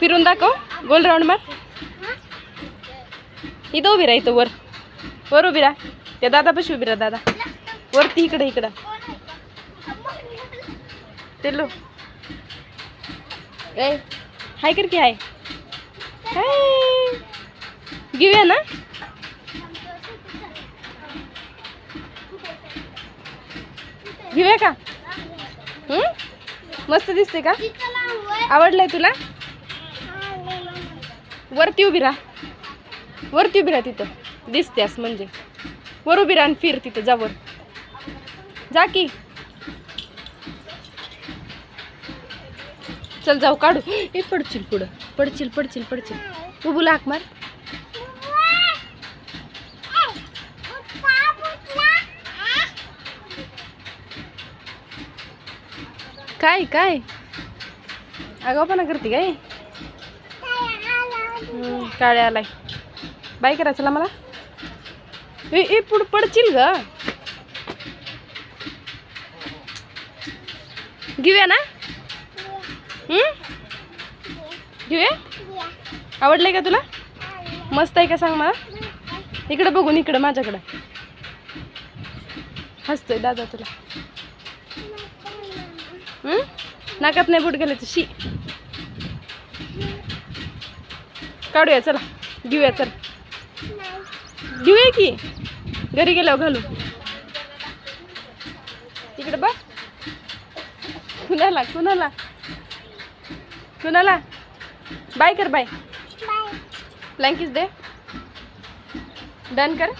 फिरून दाखव. गोल राऊंड मार. इथं उभी राहा इथं वर. वर उभी राहा. त्या दादापाशी उभी राहा दादा. वरती इकडे इकडं. ते लो. ए हाय कर की हाय. हाय. घेऊया ना? घेऊया का? मस्त दिसते का? आवडलंय तुला? वरती उभी राहा. वरती उभी राहा तिथं. दिसतेस म्हणजे. वर उभी राहा आणि फिर तिथं जा वर. जा की. चल जाऊ काढू. हे पडशील पुढं. पडशील पडशील पडशील. उभू लाक मार. काय काय? आगावपणा करते काय? काळे आलाय. बाय करा चला मला. ए ए पुढं पडशील ग. घेऊया ना? घेऊया? आवडलंय का तुला? मस्त आहे का सांग मला? इकडं बघून इकडं माझ्याकडं. हसतोय दादा तुला. नाकात नाही बुट घालायचं शी. काढूया चला. घेऊया चल. घेऊया की? घरी गेल्यावर घालू. इकडे बघ. कुणाला कुणाला? कुणाला? बाय कर बाय. ब्लँकीस दे. डन कर.